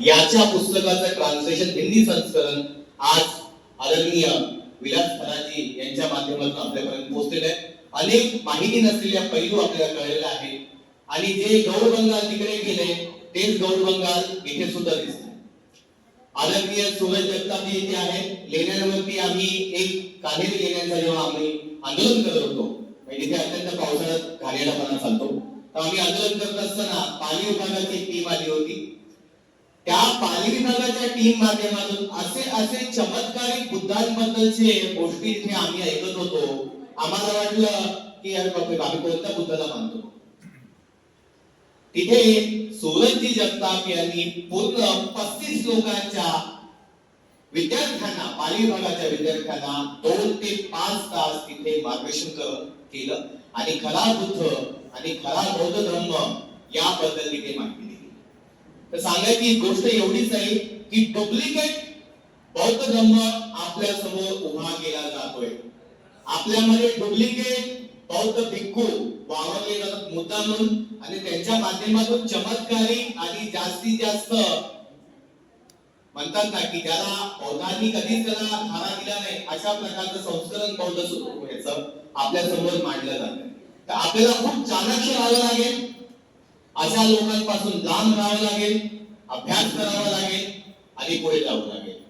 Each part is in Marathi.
याच्या पुस्तकाचं ट्रान्सलेशन हिंदी संस्करण आज आदरणीय विलास खराजी यांच्या माध्यमातून आपल्यापर्यंत पोहोचलेलं आहे. अनेक माहिती नसलेल्या पैलू आपल्याला कळलेला आहे आणि जे गौर बंगाल तिकडे गेले तेच गौर बंगाल इथे सुद्धा दिसते आदरणीय सूरज जगतापजी इथे आहेत. लेण्यांवरती आम्ही एक कान्हेरी लेण्यांचा जेव्हा आम्ही आंदोलन करत होतो म्हणजे तिथे अत्यंत पावसाळ्यात घाणेरडापणा चालतो तर आम्ही आंदोलन करत असताना पाणी विभागाची टीम आली होती. त्या पाली विभागाच्या टीम माध्यमातून असे असे चमत्कारिक बुद्धांबद्दलचे गोष्टी इथे आम्ही ऐकत होतो. आम्हाला वाटलं की अरे बापरे आम्ही कोणत्या बुद्धाला मानतो. तिथे सूरजजी जगताप यांनी पूर्ण पस्तीस लोकांच्या विद्यार्थ्यांना पाली विभागाच्या विद्यार्थ्यांना दोन ते पाच तास तिथे मार्गदर्शन केलं. आणि खरा बुद्ध आणि खरा बौद्ध धर्म याबद्दल तिथे माहिती दिली. तर सांगायची गोष्ट एवढीच आहे की डुप्लिकेट बौद्ध धर्म आपल्यासमोर उभा केला जातोय. आपल्यामध्ये डुप्लिकेट बौद्ध भिक्खू वावरले जातात मुद्दा म्हणून आणि त्यांच्या माध्यमातून चमत्कारी आणि जास्तीत जास्त म्हणतात ना की ज्याला बौद्धांनी कधीच त्याला धारा दिला नाही अशा प्रकारचं संस्करण बौद्ध सुरू याचं आपल्यासमोर मांडलं जात. तर आपल्याला खूप चाणक्य राहावं लागेल. अशा लोकांपासून लांब राहावं लागेल अभ्यास करावा लागेल आणि पुढे जावं लागेल.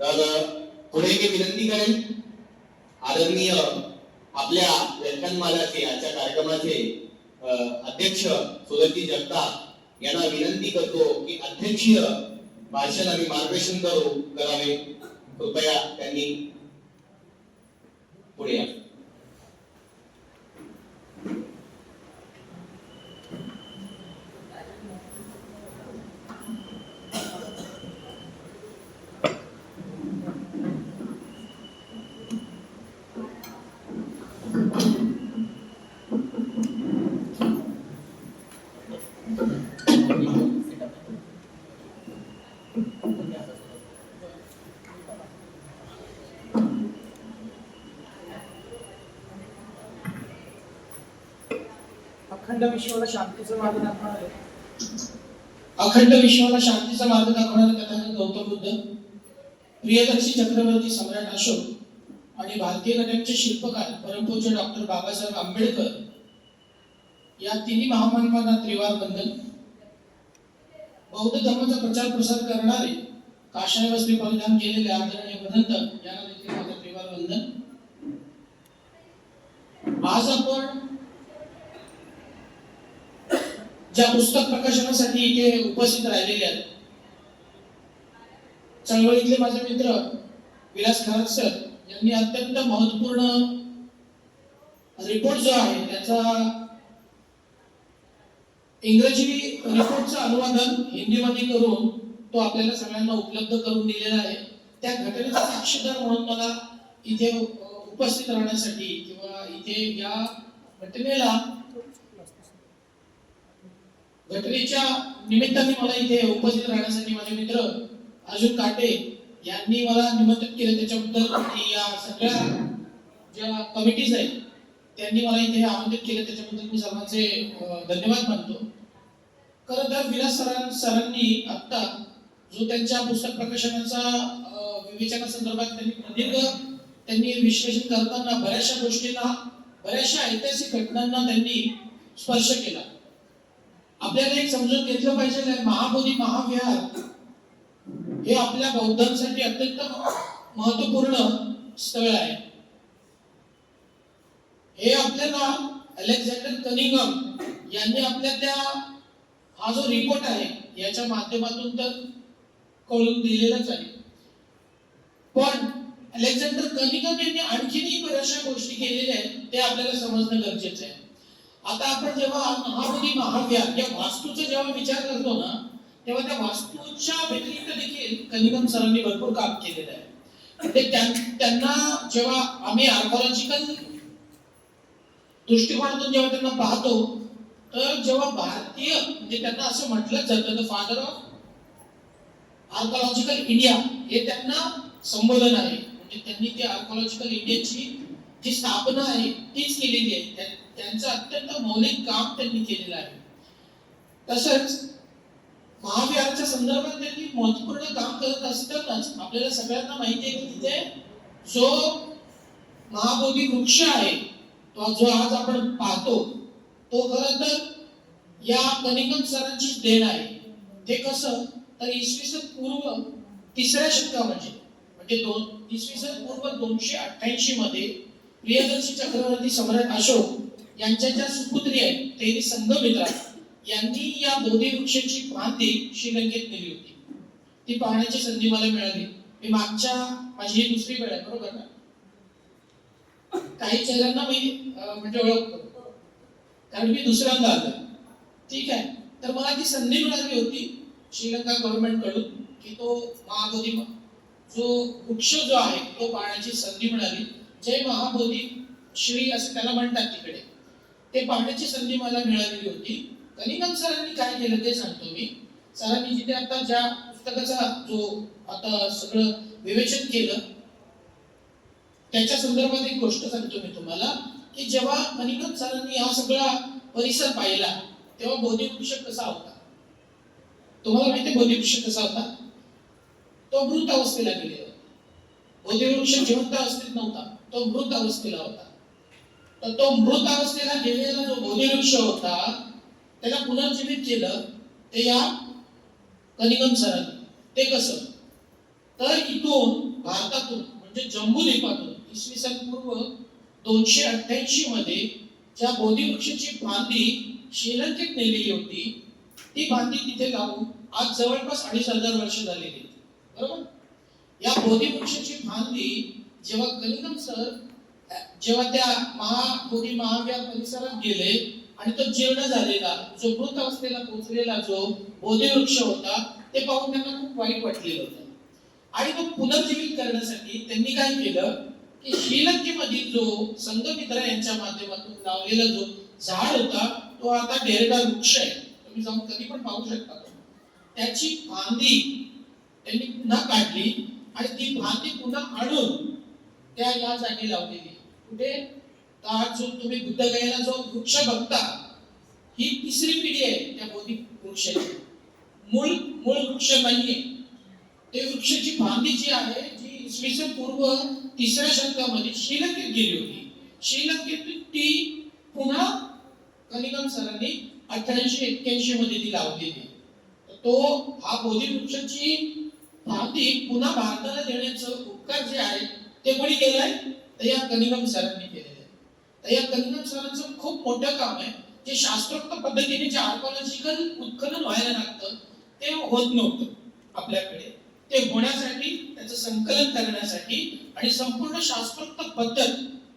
तर पुढे मी विनंती करेन आदरणीय आपल्या व्याख्यानमालाचे आजच्या कार्यक्रमाचे अध्यक्ष सुरजी जगताप यांना विनंती करतो की अध्यक्षीय भाषण आणि मार्गदर्शन करू करावे. कृपया त्यांनी पुढे या. अखंड विश्वाला शांतीचा मार्ग दाखवणारे अखंड विश्वाला शांतीचा मार्ग दाखवणारे तथागत गौतम बुद्ध. प्रियदर्शी चक्रवर्ती सम्राट अशोक आणि भारतीय घटनेचे शिल्पकार परमपूज्य डॉक्टर बाबासाहेब आंबेडकर या तिन्ही महामानवांना त्रिवार बंधन बौद्ध धर्माचा प्रचार प्रसार करणारे काशाय वस्त्री परिधान केलेले आदरणीय भदंत यांना देखील माझं त्रिवार वंदन. आज आपण ज्या पुस्तक प्रकाशनासाठी इथे उपस्थित राहिलेले आहेत चळवळीतले माझे मित्र विलास खरात सर यांनी अत्यंत महत्त्वपूर्ण रिपोर्ट जो आहे त्याचा इंग्रजी रिपोर्टचं अनुवादन हिंदीमध्ये करून तो आपल्याला सगळ्यांना उपलब्ध करून दिलेला आहे. त्या घटनेचा साक्षीदार म्हणून मला इथे उपस्थित राहण्यासाठी किंवा इथे या घटनेला घटनेच्या निमित्ताने मला इथे उपस्थित राहण्यासाठी माझे मित्र अर्जुन काटे यांनी मला निमंत्रित केलं. त्याच्याबद्दल या सगळ्या ज्या कमिटीज आहेत त्यांनी मला इथे आमंत्रित केलं त्याच्याबद्दल मी सर्वांचे धन्यवाद मानतो. खरं तर विलास सरां सरांनी आत्ता जो त्यांच्या पुस्तक प्रकाशनाचा अं, विवेचनासंदर्भात त्यांनी प्रदीर्घ त्यांनी विश्लेषण करताना बऱ्याचशा गोष्टींना बऱ्याचशा ऐतिहासिक घटनांना त्यांनी स्पर्श केला. आपल्याला एक समजून घेतलं पाहिजे महाबोधी महाविहार हे आपल्या बौद्धांसाठी अत्यंत महत्त्वपूर्ण स्थळ आहे. हे आपल्याला अलेक्झांडर कनिगम यांनी आपल्या त्या हा जो रिपोर्ट आहे याच्या माध्यमातून तर कळून दिलेलाच आहे. पण अलेक्झांडर कनिगम यांनी आणखीनही बऱ्याचशा गोष्टी केलेल्या आहेत ते आपल्याला समजणं गरजेचं आहे. आता आपण जेव्हा महाबोधी महाव्या या वास्तूचा जेव्हा विचार करतो ना तेव्हा त्या वास्तूच्या व्यतिरिक्त देखील कनिगम सरांनी भरपूर काम केलेलं आहे. म्हणजे ते त्यांना जेव्हा आम्ही आर्कॉलॉजिकल दृष्टिकोनातून जेव्हा त्यांना पाहतो तर जेव्हा भारतीय म्हणजे त्यांना असं म्हटलं जातं the father of archaeological India हे त्यांना संबोधन आहे. म्हणजे त्यांनी ते आर्कॉलॉजिकल इंडियाची जी स्थापना आहे तीच केलेली आहे. त्यांचं अत्यंत मौलिक काम त्यांनी केलेलं आहे. तसंच महाविहारच्या संदर्भात त्यांनी महत्त्वपूर्ण काम करत असतानाच आपल्याला सगळ्यांना माहिती आहे की तिथे जो महाबोधी वृक्ष आहे जो आज आपण पाहतो तो खरं तर या कनिंगम सरांची देण आहे. ते कसं? तर इसवी सन पूर्व तिसऱ्या शतकामध्ये म्हणजे दोन इसवी सन पूर्व दोनशे अठ्ठ्याऐंशी मध्ये प्रियदर्शी चक्रवर्ती सम्राट अशोक यांच्या ज्या सुपुत्री आहेत तेरी संघमित्रा यांनी या बोधी वृक्षाची क्रांती श्रीलंकेत केली होती. ती पाहण्याची संधी मला मिळाली. मी मागच्या माझी ही दुसरी वेळ आहे बरोबर ना? काही चेहऱ्यांना मी म्हणजे ओळखतो. कारण मी दुसऱ्यांदा आलो ठीक आहे? तर मला ती संधी मिळाली होती श्रीलंका गव्हर्नमेंटकडून की तो महाबोधी जो वृक्ष जो आहे तो पाहण्याची संधी मिळाली. जय महाबोधी श्री असं त्याला म्हणतात तिकडे. ते पाहण्याची संधी मला मिळालेली होती. कनिगम सरांनी काय केलं ते सांगतो मी. सरांनी जिथे आता ज्या पुस्तकाचा जो आता सगळं विवेचन केलं त्याच्या संदर्भात एक गोष्ट सांगतो मी तुम्हाला की जेव्हा मणिकम सरांनी हा सगळा परिसर पाहिला तेव्हा बोधिवृक्ष कसा होता? तुम्हाला माहिती बोधिवृक्ष कसा होता? तो मृत अवस्थेला गेलेला होता. बोधिवृक्ष जिवंत अवस्थेत नव्हता तो मृत अवस्थेला होता. तर तो मृत अवस्थेला गेलेला जो बोधिवृक्ष होता त्याला पुनर्जीवित केलं ते या कनिगम सरांनी ते कसं? तर इथून भारतातून म्हणजे जम्बू द्वीपातून इसवी सन पूर्व दोनशे अठ्ठ्याऐंशी मध्ये ज्या बोधिवृक्षाची बांधी श्रीलंकेत नेलेली होती ती बांधी तिथे लावून आज जवळपास अडीच हजार वर्ष झालेली होती बरोबर? या बोधिवृक्षाची बांधी जेव्हा कलिंगम सर जेव्हा त्या महाबोधी महाव्या परिसरात गेले आणि तो जीर्ण झालेला जो मृत अवस्थेला पोचलेला जो बोधीवृक्ष होता ते पाहून त्यांना खूप वाईट वाटलेलं होतं. आणि तो पुनर्जीवित करण्यासाठी त्यांनी काय केलं? की श्रीलंकेमधील जो संघमित्रा यांच्या माध्यमातून लावलेला जो झाड होता तो आता डेरडा वृक्ष आहे. तुम्ही जाऊन कधी पण पाहू शकता. त्याची फांदी त्यांनी पुन्हा काढली आणि ती फांदी पुन्हा आणून त्या या जागी लावलेली कुठे? तर जो तुम्ही बुद्धगयाला जो वृक्ष बघता ही तिसरी पिढी आहे त्या बोधी वृक्षाची. मूळ मूळ वृक्ष नाहीये. ते वृक्षाची फांदी जी आहे इसवी सन पूर्व तिसऱ्या शतकामध्ये श्रीलंकेत गेली होती. श्रीलंकेत ती पुन्हा कनिगम सरांनी अठ्ठ्याऐंशी एक्क्याऐंशी मध्ये ती लावलेली तो हा बोधी वृक्षाची फांदी पुन्हा भारताला देण्याचं उपकार जे आहे ते कोणी केलंय? तर या कनिगम सरांनी केलेलं आहे. तर या कनिगम सरांचं खूप मोठं काम आहे. जे शास्त्रोक्त पद्धतीने जे आर्कॉलॉजिकल उत्खनन व्हायला लागतं ते होत नव्हतं आपल्याकडे. ते होण्यासाठी त्याचं संकलन करण्यासाठी आणि संपूर्ण शास्त्रोक्त पद्धत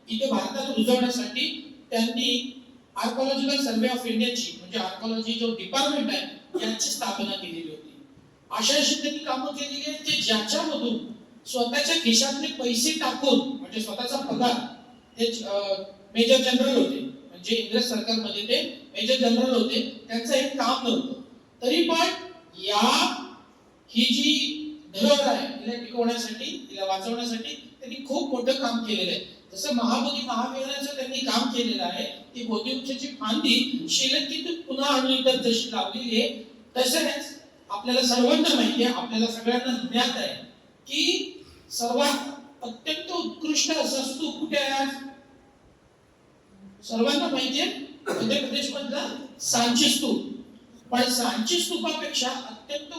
इथे भारतात रुजवण्यासाठी त्यांनी आर्कॉलॉजिकल सर्वे ऑफ इंडियाची म्हणजे आर्कॉलॉजी जो डिपार्टमेंट आहे याची स्थापना केलेली होती. अशा अशी त्यांनी कामं केलेली आहेत जे ज्याच्यामधून स्वतःच्या खिशातले पैसे टाकून म्हणजे स्वतःचा पगार हे मेजर जनरल होते म्हणजे इंग्रज सरकारमध्ये ते मेजर जनरल होते त्यांचं हे काम नव्हतं. तरी पण या ही जी धरोहर आहे तिला टिकवण्यासाठी तिला वाचवण्यासाठी त्यांनी खूप मोठं काम केलेलं आहे. जसं महाबोधी महाविहाराचं त्यांनी काम केलेलं आहे ती बोधिवृक्षाची फांदी श्रीलंकेतून पुन्हा आणून इतर जशी लावलेली आहे तसेच आपल्याला सर्वांना माहिती आहे आपल्याला सगळ्यांना ज्ञात आहे की सर्वात अत्यंत उत्कृष्ट असा स्तूप कुठे आहे आज? सर्वांना माहिती आहे मध्य प्रदेश मधला सांची स्तूप. पण सांची स्तूपापेक्षा अत्यंत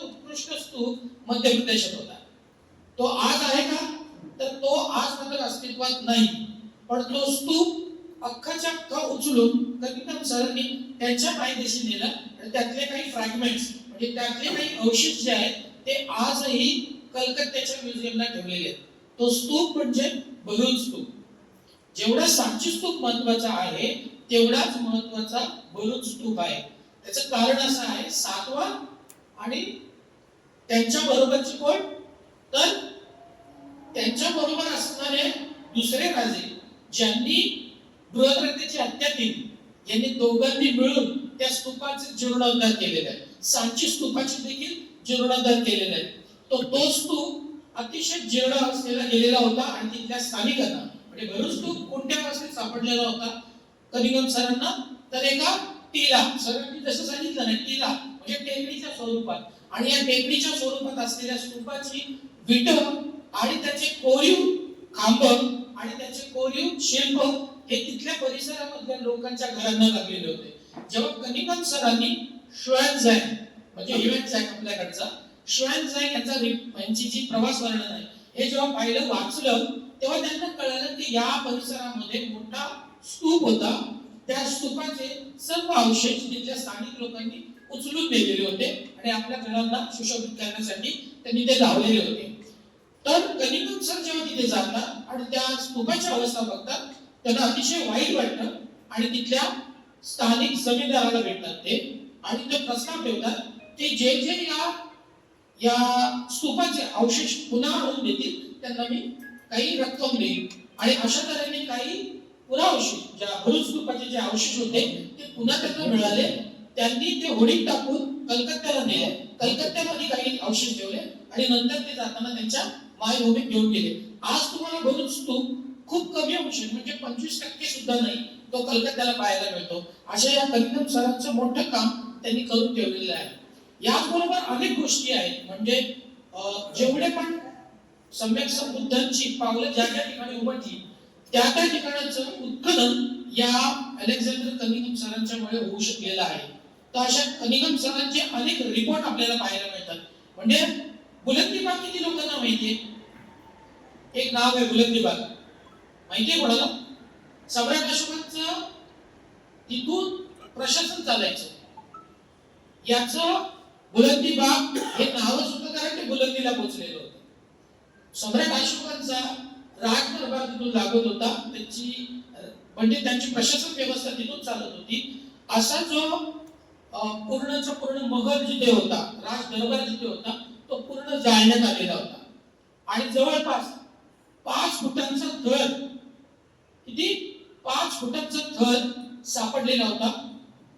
स्तूप मध्य प्रदेशात होता. तो आज आहे का? तर तो आज मात्र अस्तित्वात नाही. पण तो स्तूप अख्खाच्या अख्खा उचलून कविता सरांनी त्यांच्या पायदेशी नेला आणि त्यातले काही फ्रॅगमेंट्स म्हणजे त्यातले काही अवशेष जे आहेत ते आजही कलकत्त्याच्या म्युझियमला ठेवलेले आहेत. तो स्तूप म्हणजे बलून स्तूप. जेवढा सांची स्तूप महत्त्वाचा आहे तेवढाच महत्त्वाचा बलून स्तूप आहे. त्याचं कारण असं आहे सातवा आणि त्यांच्या बरोबरची कोण? तर त्यांच्या बरोबर असणारे दुसरे राजे ज्यांनी बृहद्रथेची हत्या केली यांनी दोघांनी मिळून त्या स्तूपाचे जीर्णोद्धार केलेला आहे सांची स्तूपाची देखील जीर्णोद्धार केलेला आहे तो तो स्तूप अतिशय जीर्ण अवस्थेला गेलेला होता आणि तिथल्या स्थानिकांना म्हणजे भरूच स्तूप कोणत्या अवस्थेत सापडलेला होता? कनिगम सरांना. तर एका टीला सरांनी जसं सांगितलं ना टीला म्हणजे टेकडीच्या स्वरूपात. आणि या टेकडीच्या स्वरूपात असलेल्या स्तूपाची विट आणि त्याचे कोरीव खांब आणि त्याचे कोरीव शिल्प हे तिथल्या परिसरामधल्या लोकांच्या घरांना लागलेले होते. जेव्हा कनिकन सरांनी श्वेनझॅक म्हणजे ह्युएनझॅक आपल्याकडचा श्वेनझॅक यांचा यांची जी प्रवास वर्णन आहे हे जेव्हा पाहिलं वाचलं तेव्हा त्यांना कळालं की या परिसरामध्ये मोठा स्तूप होता. त्या स्तूपाचे सर्व अवशेष तिथल्या स्थानिक लोकांनी उचलून नेलेले होते आणि आपल्या घरांना सुशोभित करण्यासाठी त्यांनी ते लावलेले होते. तर कनिकन सर जेव्हा तिथे जातात आणि त्या स्तूपाची अवस्था बघतात त्यांना अतिशय वाईट वाटतं आणि तिथल्या स्थानिक जमीनदाराला भेटतात ते आणि ते प्रस्ताव ठेवतात की जे जे या या स्तूपाचे अवशेष पुन्हा आणून देतील त्यांना मी काही रक्कम देईल आणि अशा तऱ्हेने काही पुरावशेष ज्या भरूच स्तूपाचे जे अवशेष होते ते पुन्हा त्यांना मिळाले. त्यांनी ते होडीत टाकून कलकत्त्याला नेले. कलकत्त्यामध्ये काही अवशेष ठेवले आणि नंतर ते जाताना त्यांच्या मायभूमीत घेऊन गेले. आज तुम्हाला भरूच स्तूप खूप कमी अवशेष म्हणजे पंचवीस टक्के सुद्धा नाही तो कलकत्त्याला पाहायला मिळतो. अशा या कलिंगम सरांचं मोठं काम त्यांनी करून ठेवलेलं आहे. याचबरोबर अनेक गोष्टी आहेत. म्हणजे जेवढे पण सम्यक संबुद्धांची पावलं ज्या ज्या ठिकाणी उमटली त्या त्या ठिकाणाचं उत्खनन या अलेक्झांडर कनिगम सरांच्यामुळे होऊ शकलेलं आहे. तर अशा अनिगम सरांचे अनेक रिपोर्ट आपल्याला पाहायला मिळतात. म्हणजे बुलंदीबाग किती लोकांना माहितीये? एक नाव आहे बुलंदीबाग माहितीये कोणाला? सम्राट अशोकांचं तिथून प्रशासन चालायचं. याचं बुलंदीबाग हे नावच होतं कारण ते बुलंदीला पोहोचलेलं होतं. सम्राट अशोकांचा राजदरबार तिथून लागत होता. त्यांची म्हणजे त्यांची प्रशासन व्यवस्था तिथून चालत होती. असा जो पूर्णचा पूर्ण महल जिथे होता राजदरबार जिथे होता तो पूर्ण जाळण्यात आलेला होता. आणि जवळपास पाच फुटांचा थर किती? पाच फुटांचा थर सापडलेला होता.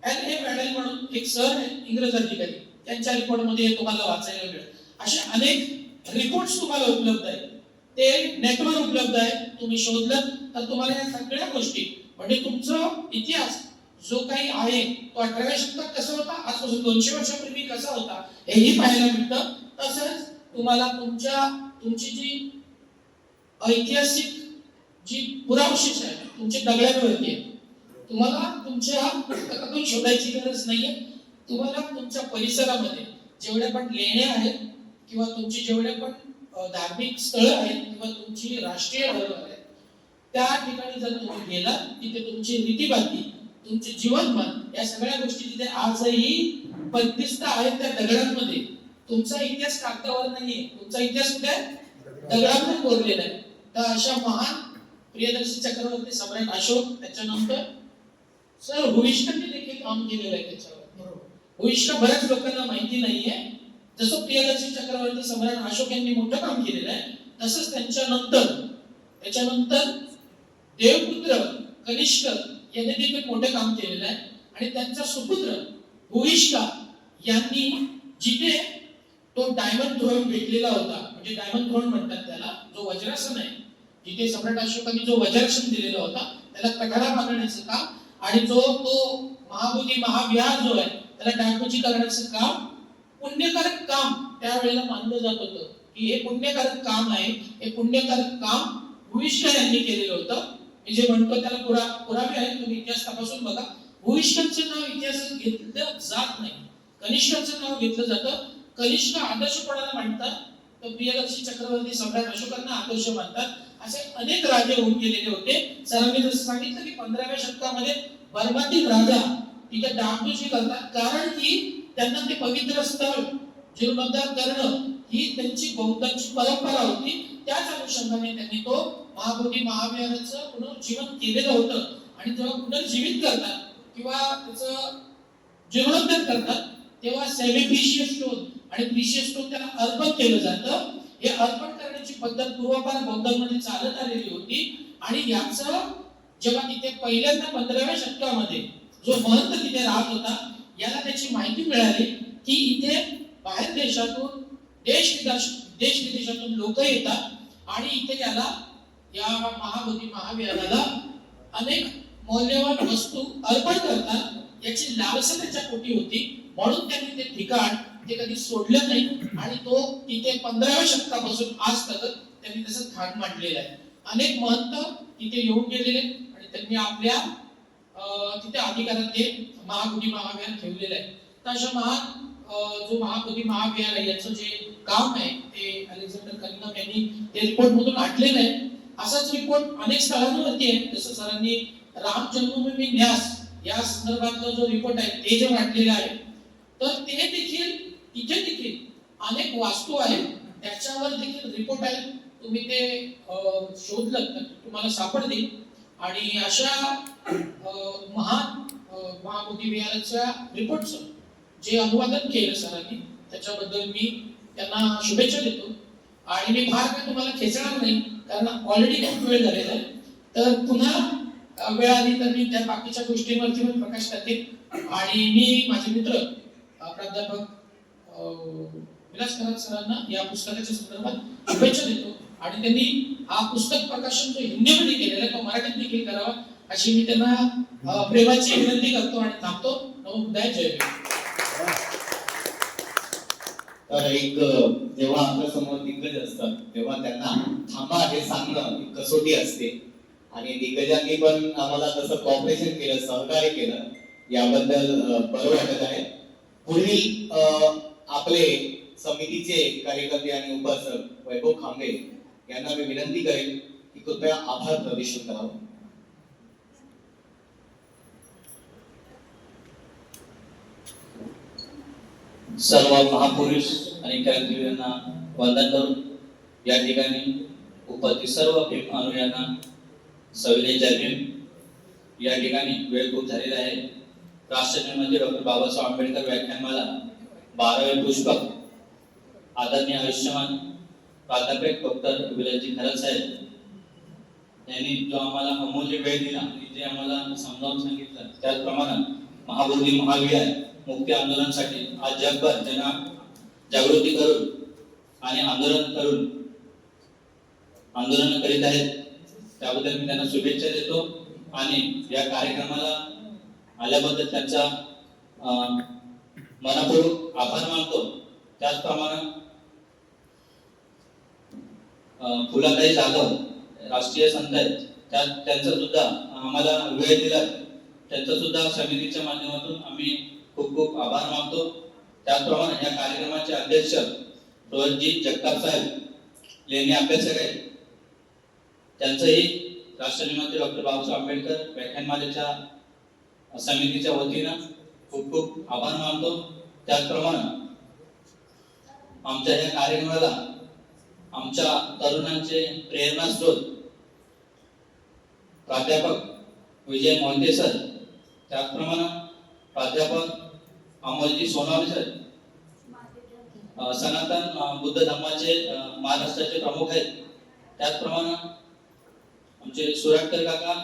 एल ए मॅडल म्हणून एक सर आहे इंग्रज अधिकारी. त्यांच्या रिपोर्टमध्ये तुम्हाला वाचायला मिळेल. असे अनेक रिपोर्ट्स तुम्हाला उपलब्ध आहेत. ते नेटवर उपलब्ध आहे. तुम्ही शोधलं तर तुम्हाला या सगळ्या गोष्टी म्हणजे तुमचा इतिहास जो काही आहे तो अठराव्या शतकात कसा होता? आजपासून दोनशे वर्षापूर्वी कसा होता? हेही पाहायला मिळतं. तसंच तुम्हाला तुमच्या तुमची जी ऐतिहासिक जी पुरावशेष आहे तुमची दगड्यांवरती आहे तुम्हाला तुमच्या पुस्तकातून शोधायची गरज नाहीये. तुम्हाला तुमच्या परिसरामध्ये जेवढ्या पण लेण्या आहेत किंवा तुमची जेवढ्या पण धार्मिक स्थळं आहेत किंवा तुमची राष्ट्रीय धर्म आहेत त्या ठिकाणी जर तुम्ही गेला तिथे तुमची रीतीभाती तुमचे जीवनमान या सगळ्या गोष्टी तिथे आजही बंदिस्त आहेत त्या दगडांमध्ये तुमचा इतिहास कागदावर नाहीये. तुमचा इतिहास कुठे? आहे? दगडांवर कोरलेला आहे. तर अशा महान प्रियदर्शी चक्रवर्ती सम्राट अशोक त्याच्यानंतर सर भूमिष्ठांनी देखील काम केलेलं आहे त्याच्यावर. भूमिष्ठ बऱ्याच लोकांना माहिती नाहीये. जसं प्रियदर्शी चक्रवर्ती सम्राट अशोक यांनी मोठं काम केलेलं आहे तसंच त्यांच्यानंतर त्याच्यानंतर देवपुत्र कनिष्क यांनी देखील मोठं काम केलेलं आहे. आणि त्यांचा सुपुत्र भूविष्ठा यांनी जिथे तो डायमंड धोरण भेटलेला होता म्हणजे डायमंड धोरण म्हणतात त्याला जो वज्रासन आहे जिथे सम्राट अशोकांनी जो वज्रासन दिलेला होता त्याला तगारा बांधण्याचं काम आणि जो तो महाबोधी महाविहार जो आहे त्याला डायमंडची करण्याचं काम पुण्यकारक काम त्यावेळेला मानलं जात होतं. की हे पुण्यकारक काम आहे हे पुण्यकारक काम भूविष्ठ यांनी केलेलं होतं. मी जे म्हणतो त्याला पुरा पुरावे आहेत तुम्ही इतिहास तपासून बघा. भूविष्ठांचं नाव इतिहासात घेतलं जात नाही. कनिष्कांचं नाव घेतलं जातं. कनिष्क आदर्श कोणाला मांडतात. तर प्रियदर्शी चक्रवर्ती सम्राट अशोकांना आदर्श मानतात. असे अनेक राजे होऊन गेलेले होते. सरांनी जसं सांगितलं की पंधराव्या शतकामध्ये बर्मातील राजा तिथे डागडुजी करतात. कारण की त्यांना ते पवित्र स्थळ जीर्णोद्धार करणं ही त्यांची बौद्धांची परंपरा होती. त्याच अनुषंगाने त्यांनी तो महाबोधी महाविहाराचं पुनर्जीवन केलेलं होतं. आणि जेव्हा पुनर्जीवित करतात किंवा त्याचं जीर्णोद्धार करतात तेव्हा सेमी प्रिशियस स्टोन आणि प्रिशियस स्टोन त्याला अर्पण केलं जातं. हे अर्पण करण्याची पद्धत पूर्वापार बौद्धांमध्ये चालत आलेली होती. आणि याचं जेव्हा तिथे पहिल्यांदा पंधराव्या शतकामध्ये जो महंत तिथे राहत होता याला त्याची माहिती मिळाली की इथे बाहेर देशातून देश विदेश देश विदेशातून लोक येतात आणि इथे याला या महाबोधी महाविहाराला अनेक मौल्यवान वस्तू अर्पण करतात. याची लालसा त्याच्या पोटी होती. म्हणून त्यांनी ते ठिकाण ते कधी सोडलं नाही. आणि तो तिथे पंधराव्या शतकापासून आज तक त्यांनी त्याचं स्थान मांडलेलं आहे. अनेक महंत तिथे येऊन गेलेले आणि त्यांनी आपल्या अं, तिथे अधिकारात ते महाबोधी महाविहार ठेवलेलं आहे. तर अशा महान जो महाकवी महाविहार आहे याचं जे काम आहे ते अलेक्झांडर कलिनम यांनी ते रिपोर्ट मधून आटलेलं आहे. असाच रिपोर्ट अनेक स्थळांवरती आहे. जसं सरांनी राम जन्मभूमी न्यास या संदर्भातला जो रिपोर्ट आहे ते जे मांडलेलं आहे तर ते देखील तिथे देखील अनेक वास्तू आहेत. त्याच्यावर देखील रिपोर्ट आहे. तुम्ही ते शोधलं तर तुम्हाला सापडतील आणि अशा महान अं, महाबोधी विहाराच्या रिपोर्टचं जे अनुवादन केलं सरांनी त्याच्याबद्दल मी त्यांना शुभेच्छा देतो. आणि मी फार काही तुम्हाला खेचणार नाही कारण ऑलरेडी खूप वेळ झालेला आहे. तर पुन्हा वेळ आली तर मी त्या बाकीच्या गोष्टींवरती पण प्रकाश टाकेन. आणि मी माझे मित्र प्राध्यापक विलास करत सरांना या पुस्तकाच्या संदर्भात शुभेच्छा देतो. आणि त्यांनी हा पुस्तक प्रकाशन जो हिंदीमध्ये केलेला आहे तो मराठीत देखील करावा अशी मी त्यांना प्रेमाची विनंती करतो आणि थांबतो. नमो जय तर एक जेव्हा आपल्यासमोर दिग्गज असतात तेव्हा त्यांना थांबा हे सांगणं ही कसोटी असते. आणि दिग्गजांनी पण आम्हाला तसं कॉपरेशन केलं सहकार्य केलं. याबद्दल बरं वाटत आहे. पुढील आपले समितीचे कार्यकर्ते आणि उपासक वैभव खांबे यांना मी विनंती करेन की कृपया आभार प्रदर्शन करावं. सर्व महापुरुष आणि क्रांतीवीरांना वंदन करून या ठिकाणी उपस्थित सर्व भीम अनुयांना सविनय भीम. या ठिकाणी वेळ खूप झालेला आहे. राष्ट्रनिर्माते डॉक्टर बाबासाहेब आंबेडकर व्याख्यानमाला बारावे पुष्पक आदरणीय आयुष्यमान प्राध्यापक डॉक्टर विलासजी खरत साहेब. यांनी जो आम्हाला अमूल्य वेळ दिला आणि जे आम्हाला समजावून सांगितलं त्याचप्रमाणे महावीर महाविहार मुक्ती आंदोलनासाठी आज जगभर त्यांना जागृती करून आणि आंदोलन करून आंदोलन करीत आहेत. त्याबद्दल मी त्यांना शुभेच्छा देतो. आणि या कार्यक्रमाला आल्याबद्दल त्यांचा मनापूर्वक आभार मानतो. त्याचप्रमाणे फुलाताई जाधव राष्ट्रीय संत आहेत. त्या त्यांचा सुद्धा आम्हाला वेळ दिला त्यांचा सुद्धा समितीच्या माध्यमातून आम्ही खूप खूप आभार मानतो. त्याचप्रमाणे या कार्यक्रमाचे अध्यक्ष रोहनजी जगताप साहेब लेणी अभ्यासक आहेत. त्यांचंही राष्ट्रनिर्माते डॉक्टर बाबासाहेब आंबेडकर व्याख्यानमालेच्या समितीच्या वतीनं खूप खूप आभार मानतो. त्याचप्रमाणे आमच्या या कार्यक्रमाला आमच्या तरुणांचे प्रेरणास्रोत प्राध्यापक विजय मोहिते सर त्याचप्रमाणे प्राध्यापक अमोलजी सोनावणे सर. सनातन बुद्ध धर्माचे महाराष्ट्राचे प्रमुख आहेत. त्याचप्रमाणे आमचे सुराटकर काका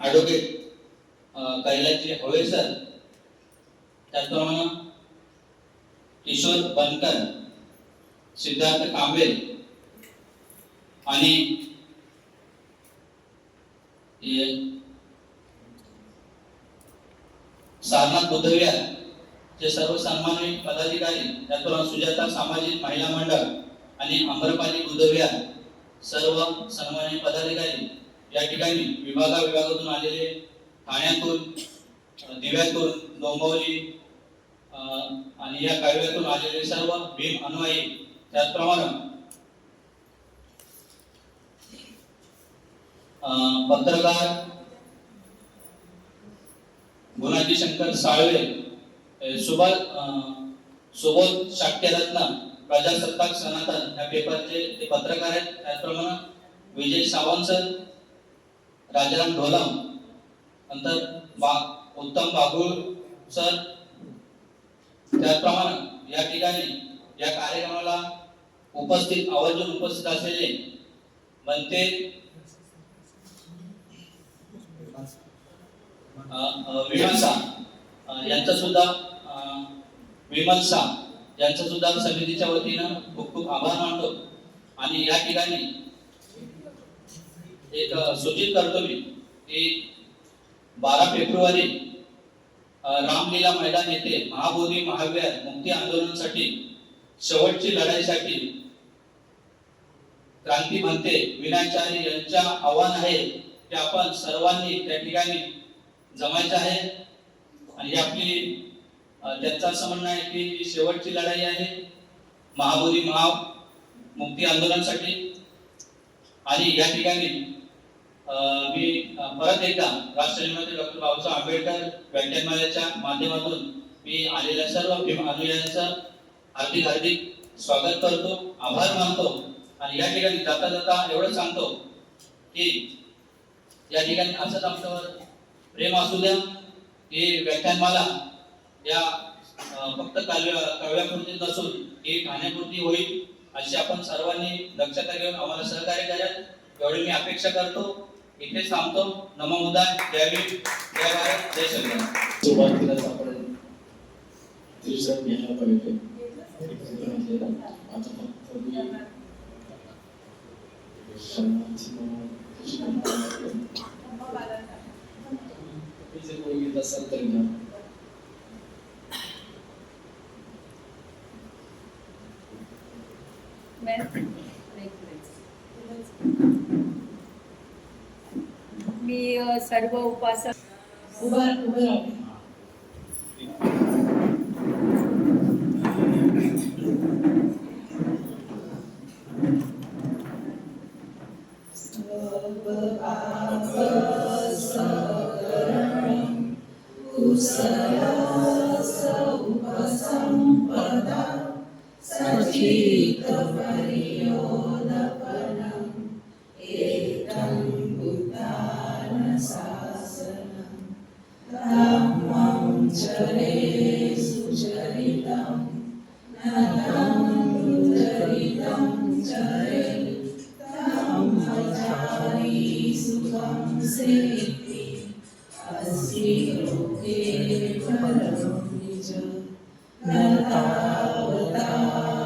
ॲडव्होकेट कैलासजी हवे सर. त्याचप्रमाणे किशोर बनकर सिद्धार्थ कांबळे आणि हे सारनाथ बुद्धविहार जे सर्व सन्मानित पदाधिकारी त्याचप्रमाणे सुजाता सामाजिक महिला मंडळ आणि अमरपाली बुद्धविहार सर्व सन्मानित पदाधिकारी या ठिकाणी विभागा विभागातून आलेले ठाण्यातून दिव्यातून डोंबवली आणि या कार्यातून आलेले सर्व भीम अनुयायी त्याचप्रमाणे पत्रकार गुणाजी शंकर साळवे सुभाष सुबोध शाक्यरत्न प्रजासत्ताक सनातन या पेपरचे ते पत्रकार आहेत. त्याचप्रमाणे विजय सावंत सर राजाराम ढोलम नंतर बा उत्तम बागुळ सर. त्याचप्रमाणे या ठिकाणी या कार्यक्रमाला उपस्थित आवर्जून उपस्थित असलेले बनते अ, यांचा सुद्धा अ, यांचा सुद्धा समितीच्या वतीनं खूप खूप आभार मानतो. आणि या ठिकाणी एक सूचित करतो मी की बारा फेब्रुवारी रामलीला मैदान येथे महाबोधी महाव्यार मुक्ती आंदोलनासाठी शेवटची लढाईसाठी क्रांती म्हणते विनाचारी यांच्या आव्हान आहे की आपण सर्वांनी त्या ठिकाणी जमायचं आहे. आणि आपली अ, त्यांचं असं म्हणणं आहे की शेवटची लढाई आहे. महाबोधी महा मुक्ती आंदोलनासाठी. आणि या ठिकाणी मी परत एकदा राष्ट्रनिर्माते डॉक्टर बाबासाहेब आंबेडकर व्याख्यानमालेच्या माध्यमातून मी आलेल्या सर्व अनुयायांचं हार्दिक हार्दिक स्वागत करतो आभार मानतो. आणि या ठिकाणी जाता जाता एवढं सांगतो की या ठिकाणी असंच आमच्यावर प्रेम असू द्या ही व्याख्यानमाला या फक्त काव्या काव्यापुरती नसून हे खाण्यापुरती होईल अशी आपण सर्वांनी दक्षता घेऊन आम्हाला सहकार्य कराल एवढी मी अपेक्षा करतो. इथे थांबतो. नमो उदान जय भीम. जय भारत. जय शंकर सुरुवातीलाच सापडेल तीर्थ घ्यायला पाहिजे आता फक्त मी शरणार्थी म्हणून घेत असाल तर घ्या मी सर्व उपासक उभा उभे राहा. उपसम्पदा सचितपर्योदपरम् सुचरितं नरं चरितं चरे सुखं सेति अस्ति लोके thou, without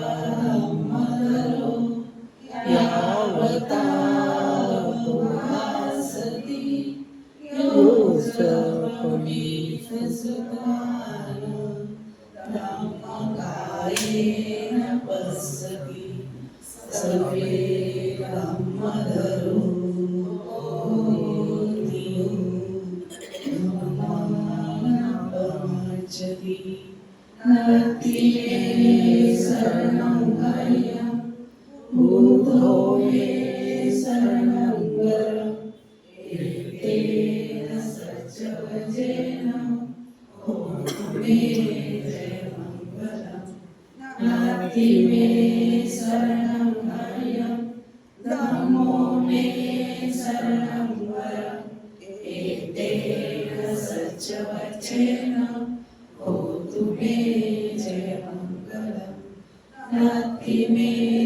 बुद्धं